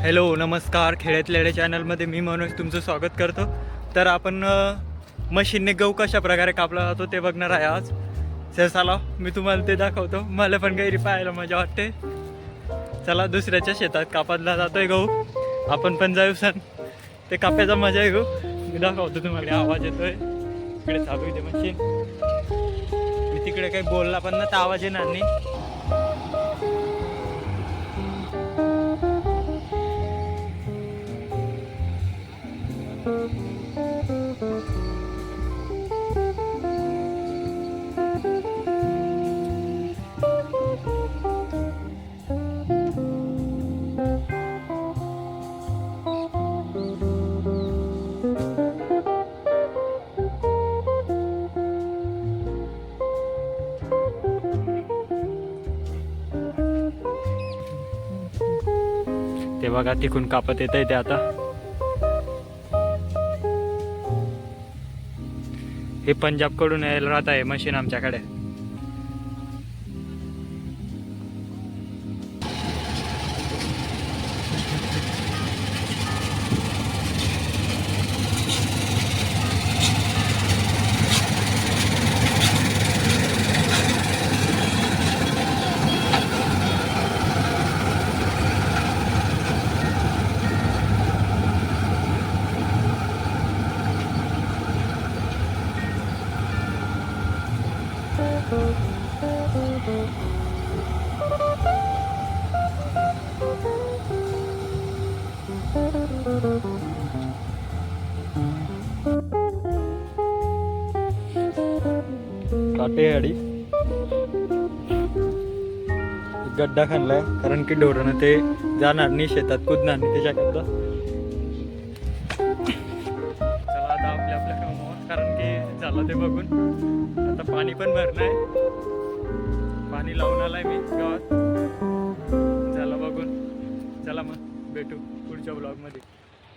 Hello नमस्कार. खेड्यात लेडे चॅनलमध्ये मी मनोज तुमचं स्वागत करतो. तर आपण मशीनने गहू कशा प्रकारे कापला जातो ते बघणार आहे आज. सर चला. मी तुम्हाला ते दाखवतो. मला पण गैरी पाहायला मजा वाटते. चला दुसऱ्याच्या शेतात कापायला जातोय गहू. आपण पण जाऊ सण ते कापायचा मजा आहे गहू मी दाखवतो तुम्हाला आवाज येतोय. इकडे चालू आहे मशीन. मी तिकडे काही बोलला पण ना तर आवाज येणार नाही. ते बघा तिकून कापत येत आहे ते आता? हे पंजाबकडून यायला राहत आहे मशीन आमच्याकडे. काटे गड्डा खाणलाय कारण की ढोरानं ते जाणार नाही शेतात कुदणार नाही त्याच्याकरता. झाला ते बघून. आता पाणी पण भरलंय. पाणी लावून आलाय मी गावात. झालं बघून. चला मग भेटू पुढच्या ब्लॉगमध्ये